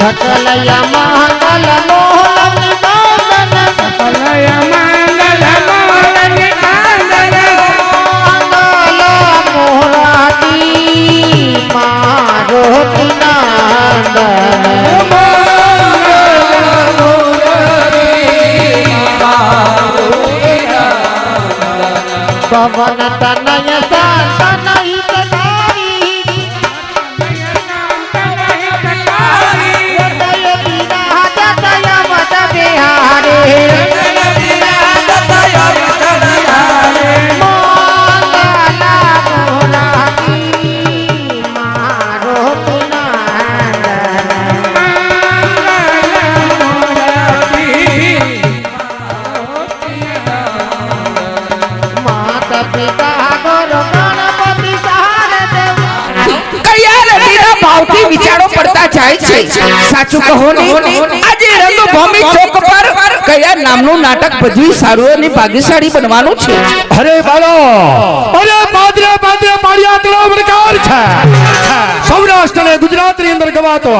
सकलया मंगल मोहन कांदन सकलया मंगल मोहन कांदन मंगल मोरारी मारोती नंदन पवन સાચું કહો આજે રંગભૂમિ ચોક પર કયા નામનું નાટક ભજવી સારું અને ભાગ્યશાળી બનવાનું છે? અરે બાળો. અરે પાદરે પાદરે પાડ્યા આટલો પ્રકાર છે. સૌરાષ્ટ્ર ને ગુજરાતની અંદર ગવાતો.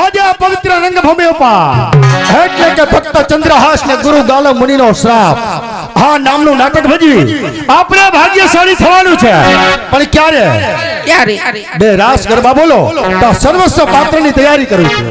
આજે પવિત્ર રંગભૂમિ ઉપા એટલે કે ફક્ત ચંદ્રહાસ ને ગુરુ ગાલ મુનિ નો શ્રાપ. આ નામનું નાટક ભજવી. આપણે ભાગ્યશાળી થવાનું છે. પણ ક્યારે? ત્યારે બે રાસ ગરબા બોલો તો સર્વસ્વ પાત્રની તૈયારી કરું છું.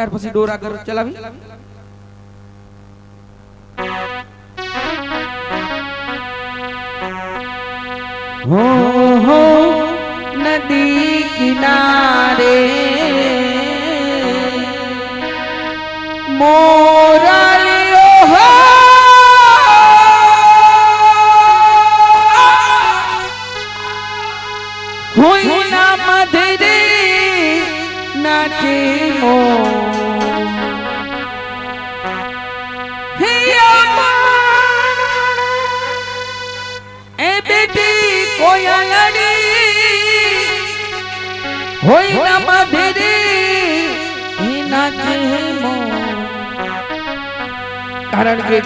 ત્યાર પછી ડોરા ઘર ચલાવી.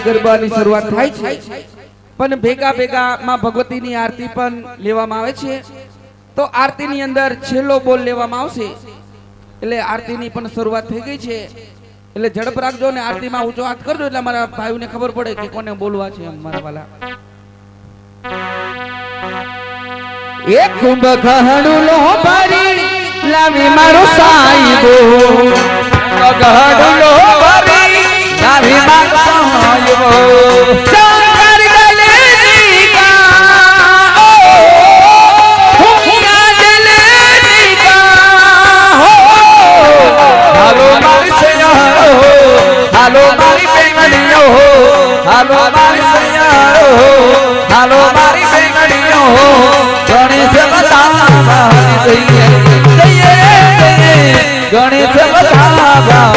ગરબાની શરૂઆત થાય છે. પણ ભેગા ભેગા માં ભગવતીની આરતી પણ લેવામાં આવે છે. તો આરતીની અંદર છેલ્લો બોલ લેવામાં આવશે. એટલે આરતીની પણ શરૂઆત થઈ ગઈ છે. એટલે ઝડપ રાખજો ને આરતીમાં ઊંચો હાથ કરજો એટલે મારા ભાઈઓને ખબર પડે કે કોને બોલવા છે મારા વાલા. એ કુંભ ઘહડું લો ભરી લાવી મારો સાઈબો કુંભ ઘહડું લો ભરી લાવી મારો સાઈબો શંકર ગલે કા ઓ હુંરા જલે કા હો હાલો મારી સૈયારો હાલો મારી બેંગડીઓ હાલો મારી હાલો મારી બેંગડીઓ દઈએ દઈએ ગણેશ બતાવા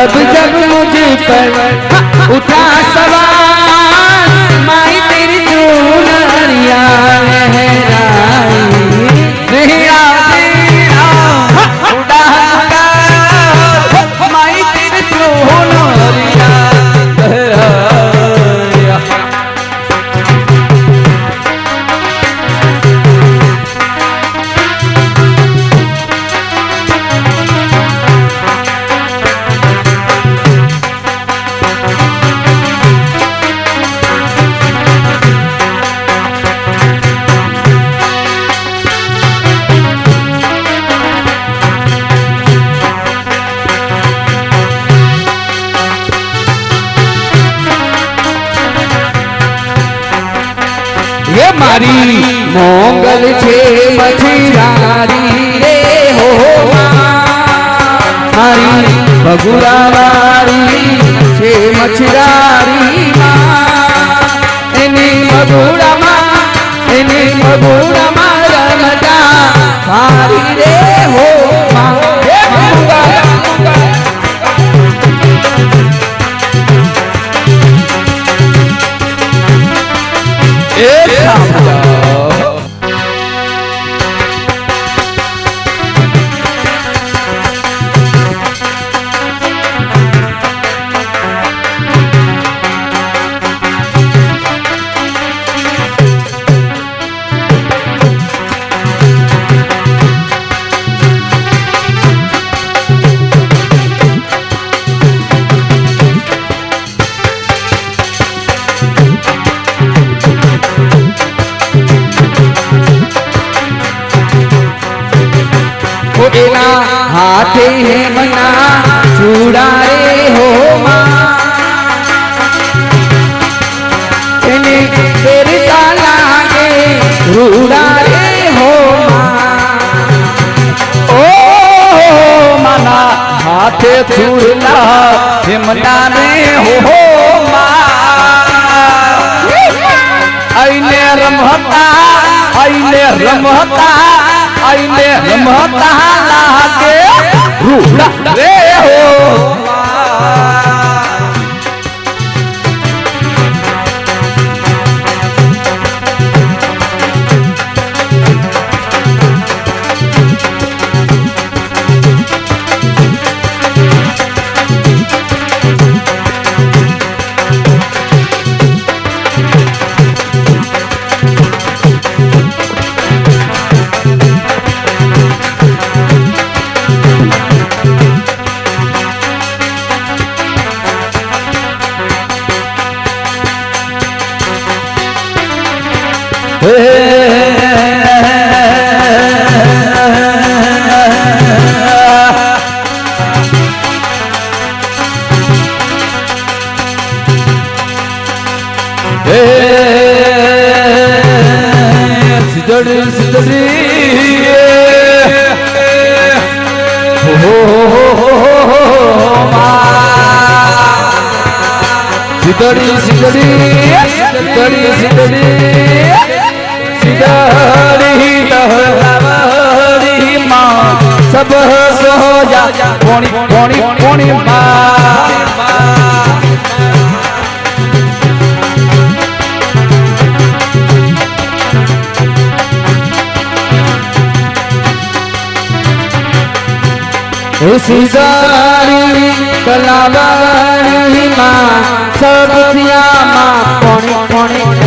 जब जब मुझ पर મોંગલ છે મછીરારી રે હો મારી બગુરાવારી છે મછરારી એની મધુરામાં એની મધુરામાં રમતા હારી રે હો હાથે હેમના ચૂડા રે હો એને પહેરતા લાગે રૂડા રે હો ઓ માના હાથે ચૂડલા હેમના રે હો માં. આઈને રમતા આઈને રમતા આઈને રમતા લાગે. રૂડા રે હો. પોણી પોણી કોણી માં સિદારી કલાવાણી માં કોણી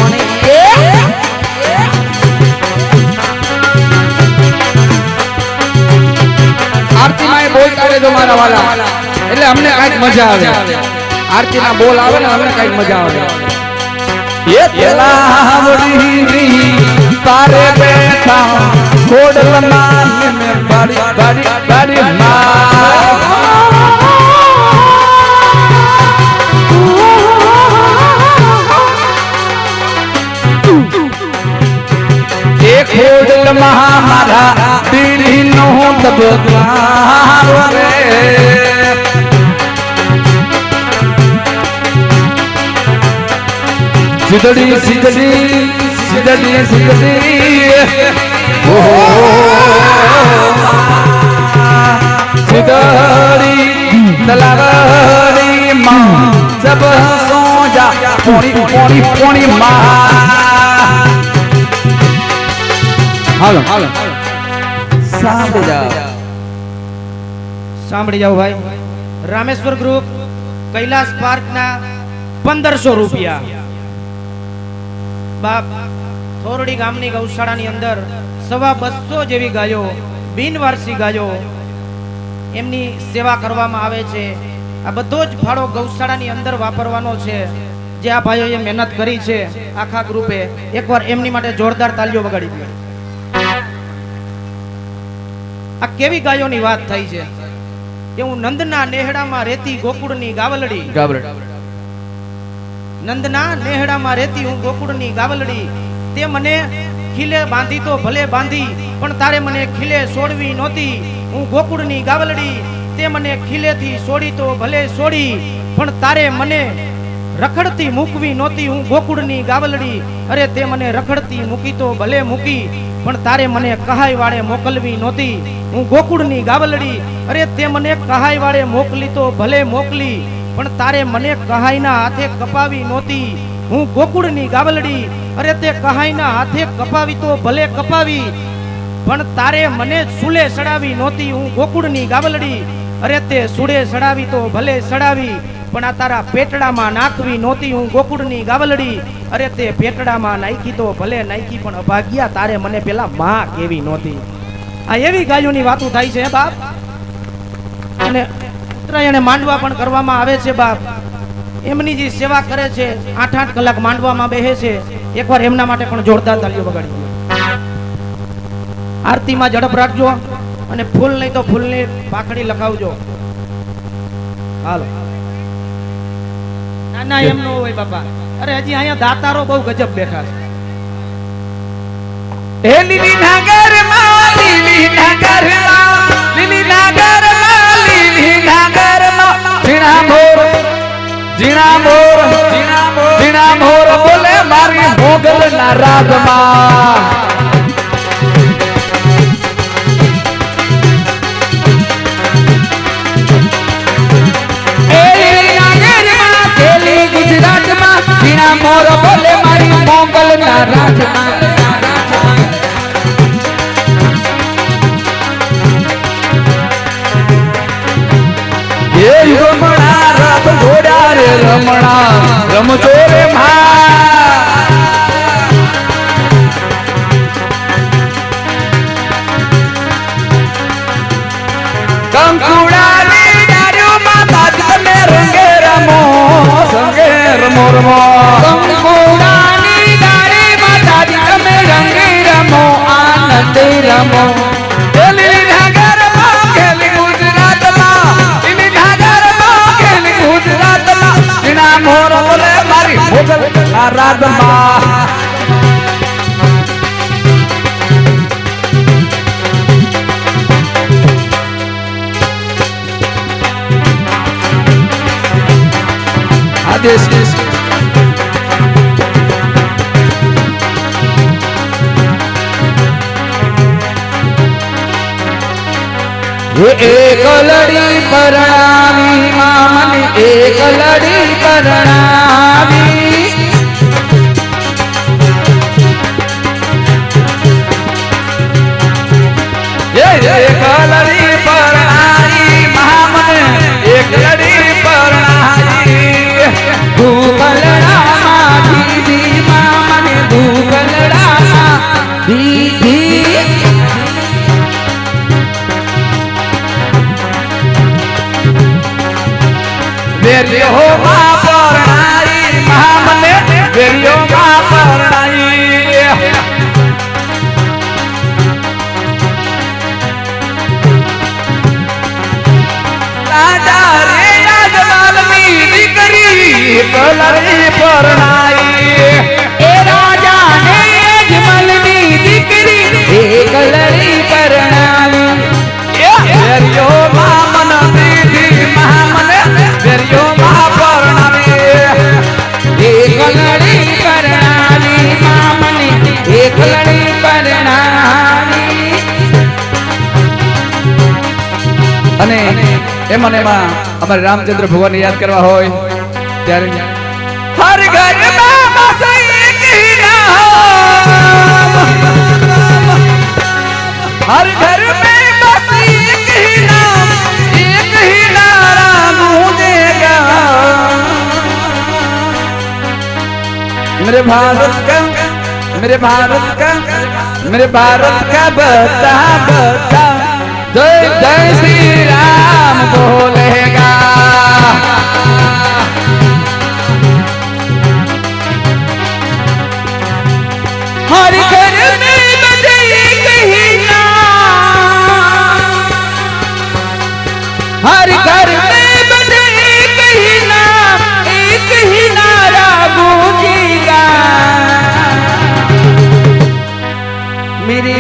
બોલતા રહેજો મારા વાલા. એટલે અમને કાંઈક મજા આવે. આરતીના બોલ આવે ને અમને કાંઈક મજા આવે. એ તેલાવડી તારે બેઠા ખોડલમાં ને બાડી બાડી બાડી માં એ ખોડલ મારા પીડી નો દબકાર રે સિદડી સિદડી સિદડી સિદડી સિદડી તલાવડી માં સબ સોજા, પોણી પોણી પોણી માં. હાલો હાલો. સાંભળી જાઓ. સાંભળી જાઓ ભાઈ. રામેશ્વર ગ્રુપ કૈલાસ પાર્કના પંદરસો રૂપિયા. બાપ થોરડી ગામની ગૌશાળાની અંદર સવા બસો જેવી ગાયો, બિનવારસી ગાયો એમની સેવા કરવામાં આવે છે. આ બધો જ ફાળો ગૌશાળાની અંદર વાપરવાનો છે. જે આ ભાઈઓએ મહેનત કરી છે આખા ગ્રુપે. એકવાર એમની માટે જોરદાર તાલીઓ વગાડી દીધી આ કેવી ગાયોની વાત થઈ છે? કે હું નંદના નેહડામાં રેતી ગોકુળની ગાવલડી ગાબરડ નંદના નેહડામાં રહેતી હું ગોકુળની ગાવલડી. તે મને ખીલે બાંધી તો ભલે બાંધી, પણ તારે મને ખીલે છોડવી નહોતી. હું ગોકુળની ગાવલડી, તે મને ખીલેથી છોડી તો ભલે છોડી પણ તારે મને રખડતી મૂકવી નહોતી. હું ગોકુળની ગાવલડી, અરે તે મને રખડતી મૂકી તો ભલે મૂકી, પણ તારે મને કહાઈ વાળે મોકલવી નહોતી. હું ગોકુળની ગાવલડી, અરે તે મને કહાઈ વાળે મોકલી તો ભલે મોકલી પણ તારે મને કહાઈના હાથે કપાવી નહોતી. હું ગોકુળની ગાવલડી, અરે તે કહાઈના હાથે કપાવી તો ભલે કપાવી. પણ તારે મને સુલે સડાવી નહોતી. હું ગોકુળની ગાવલડી, અરે તે સુડે સડાવી તો ભલે સડાવી. પણ આ તારા પેટડામાં નાખવી નહોતી. હું ગોકુળની ગાવલડી, અરે તે પેટડામાં નાખી તો ભલે નાખી, પણ અભાગ્યા તારે મને પેલા માં કેવી નહોતી. આ એવી ગાયોની વાતો થાય છે બાપ. અને ઉત્તરાયણે માંડવા પણ કરવામાં આવે છે બાપ. એમની જે સેવા કરે છે આઠ આઠ કલાક માંડવામાં બેહે છે એકવાર એમના માટે પણ જોરદાર તાલીઓ વગાડી આરતીમાં ઝડપ રાખજો અને ફૂલ નહીં તો ફૂલની પાખડી લખાવજો. હાલો. ના ના એમ ન હોય બાપા. અરે હજી અહીંયા દાતારો બહુ ગજબ બેઠા છે. લીલી નાગરમાં લીલી નાગરમાં લીલી નાગર માં લીલી નાગરમાં ઝીણા મોર ઝીણા મોર ઝીણા મોર બોલે મારી મોગલ ના રાગમાં એ લીલી નાગરમાં, પેલી ગુજરાતમાં ઝીણા મોર બોલે મારી મોગલ ના રાજમાં એ રમણા રમ ઘોડા રે રમણા. રમજો રે રમો રમો કંકુડાની દારૂમાં તાજ તમે રંગે રમો, આનંદ રમો. મારી મોગલ આરાધમાં આદેશ એ એક લડી પરણાવી મામન तू बलड़ा એમાં ને એમાં અમારે રામચંદ્ર ભગવાનને યાદ કરવા હોય ત્યારે હર ઘર માં બસ એક હી નામ हर घर में बस एक ही नाम एक ही नारा गूंजेगा मेरे भारत का मेरे भारत का मेरे भारत का बता बता જય જય શ્રી રામ બોલેગા હર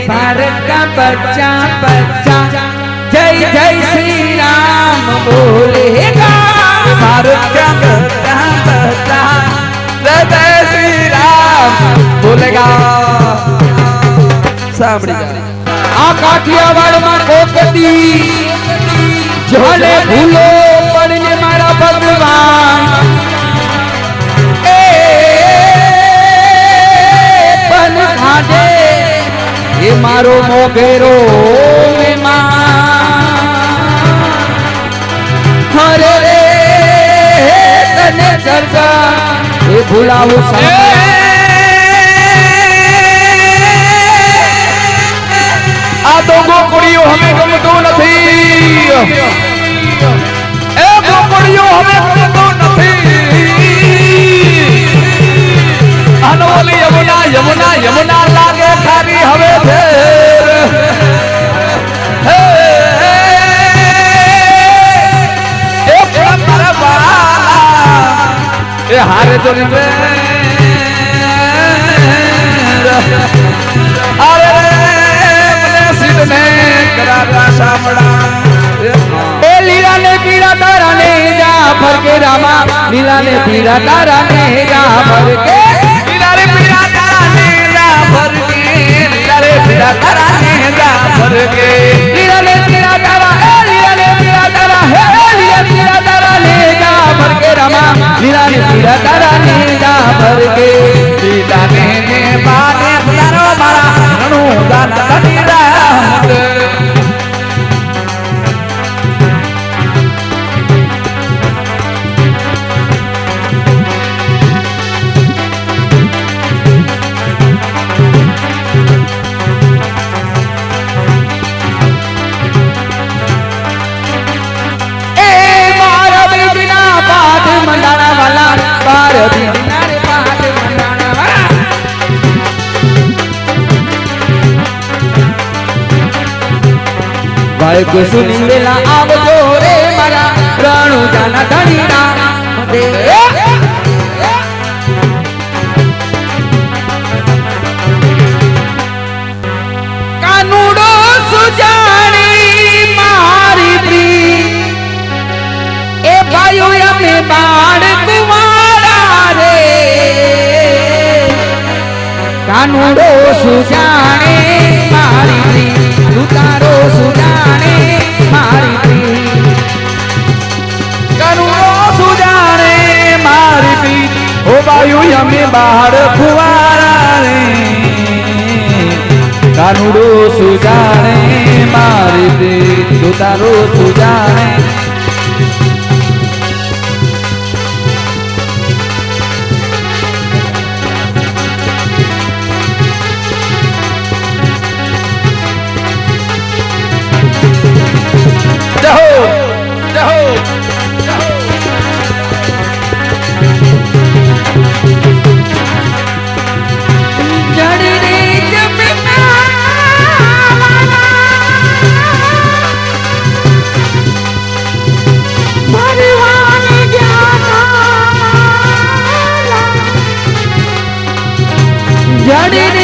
भारत का बच्चा बच्चा। जय जय श्री राम बोलेगा। भारत का बच्चा बच्चा। जय जय श्री राम बोलेगा सामड़ी आ काठियावाड़ में कोकती। झोले भूलो पड़ने मारा भगवान। એ મારો મોગેરો હરે રે તને ચર્ચા, એ ભૂલાવું આ તો ગોકળીઓ અમે ગમતું નથી. એ ગોકળીઓ અમે ગમતું નથી. એ હારે તો રે અરે મને સીધને કરાવ્યા સાંભળા એ લીલા ને પીળા તારા ને જા ફરકે રામા લીલા ને પીળા તારા ને જા ફરકે લીલા રે પીળા તારા ને જા ફરકે લીલા રે પીળા તારા ને જા ફરકે લીલા ને પીળા તારા એ લીલા ને પીળા તારા હે લીલા પીળા તારા ને જા ફરકે રામા લીલા ને પીળા તારા ને જા ફરકે લીલા ને બાને પધારો મારા રણુ દાના ધણી ભાઈ કુસુની વેલા આવજો રે મારા રણુ જાના ધણીના તારો સુજાણે பாடினே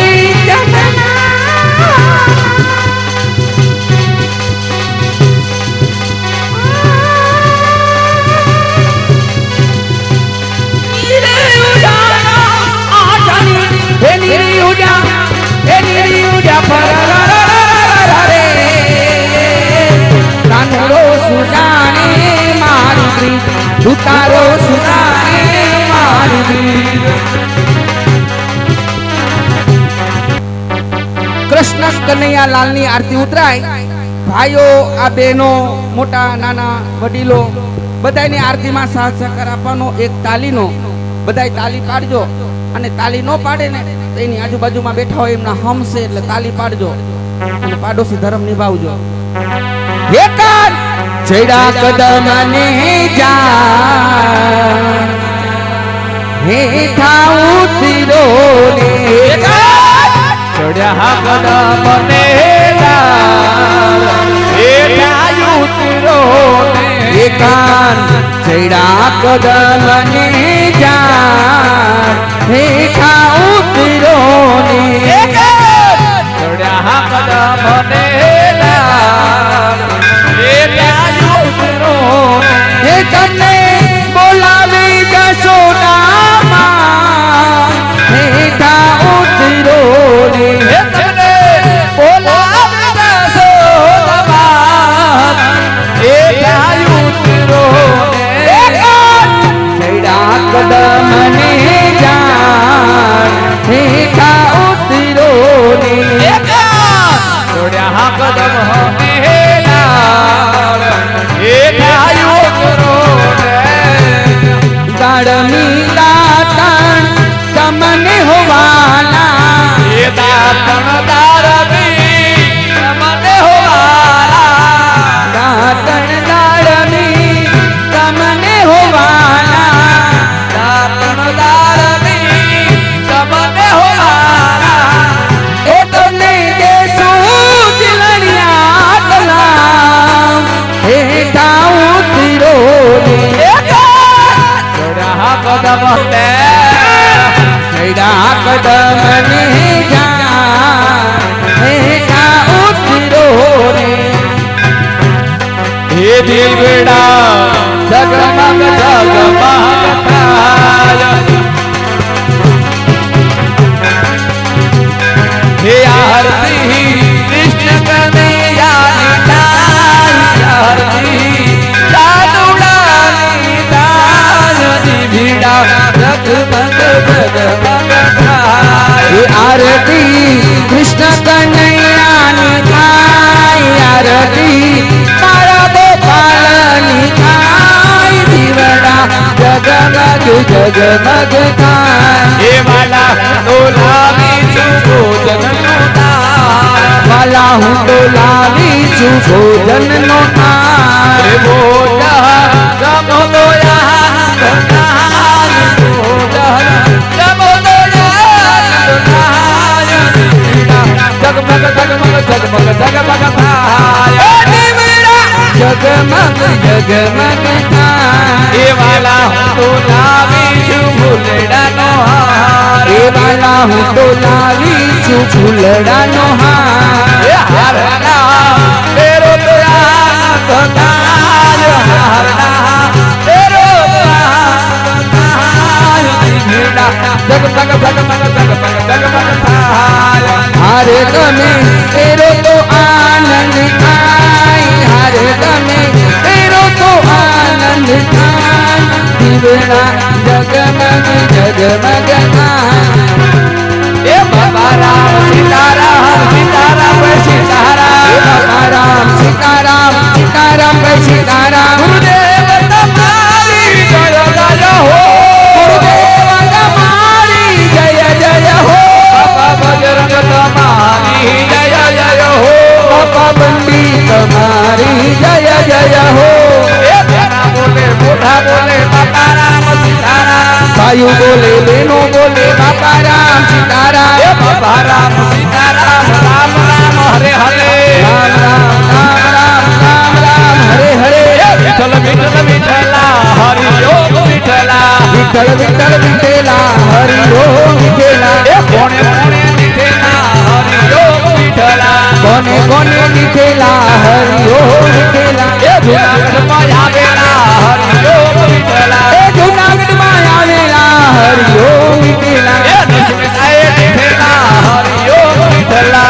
આરતી ઉતરાય. ભાઈઓ આ બહેનો મોટા નાના વડીલો બધાની આરતીમાં સાથ સહકાર આપવાનો એક તાલીનો બધાય તાલી પાડજો. અને તાલી ન પાડે ને તો એની આજુબાજુમાં બેઠા હોય એમના હમશે એટલે તાલી પાડજો. અને પાડોશી ધર્મ નિભાવજો. એકાદ છેડા કદમ ને જા હેઠા ઉતરો ને ચડ્યા કદમ ને એકાન ચડ્યા કદમ ને જા હેઠા ઉતરો ને ચડ્યા કદમ ને ઉતરો ને હે તને બોલાવી જશોદામાં હેઠા ઉતરો ને હેઠા કદમની જા ઉતરો રે હે દીવડા જગમગ જગમગ जग जग वाला हूँ तो लाली भोजन जगमग जगमग जगमग जगमग जगमग जगमग जगमग ફૂલડાનો હાર એ વાલા હું તો લાવી છું ફૂલડાનો હાર એ હારના તેરો પ્યાર કતાર હારના તેરો હારે તમે તેરો તો આનંદ આય હારે તમે તેરો તો આનંદ આય દીવડા જગમગ જગમગ એ બાબા રામ સીતારામ સીતારામ સીતારામ સીતારામ સીતારામ સીતારામ વિઠ્ઠલા વિઠ્ઠલ વિઠ્ઠલા હરિ ઓમ વિઠ્ઠલા એ આવેલા હરિ ઓમ વિઠ્ઠલા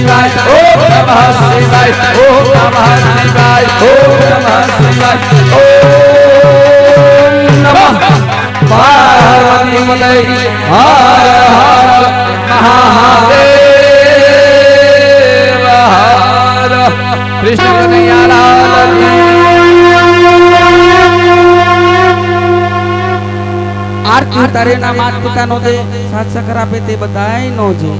શિવાય ઓમ નમઃ શિવાય ઓમ નમઃ શિવાય ઓમ નમઃ શિવાય ઓમ નમઃ. પાર્વતી પતય હર હર મહાદેવ, હર કૃષ્ણ કનૈયા આરતી તારે ના માત પિતાનો જે સાથ સખર આપે તે બધાય નો છે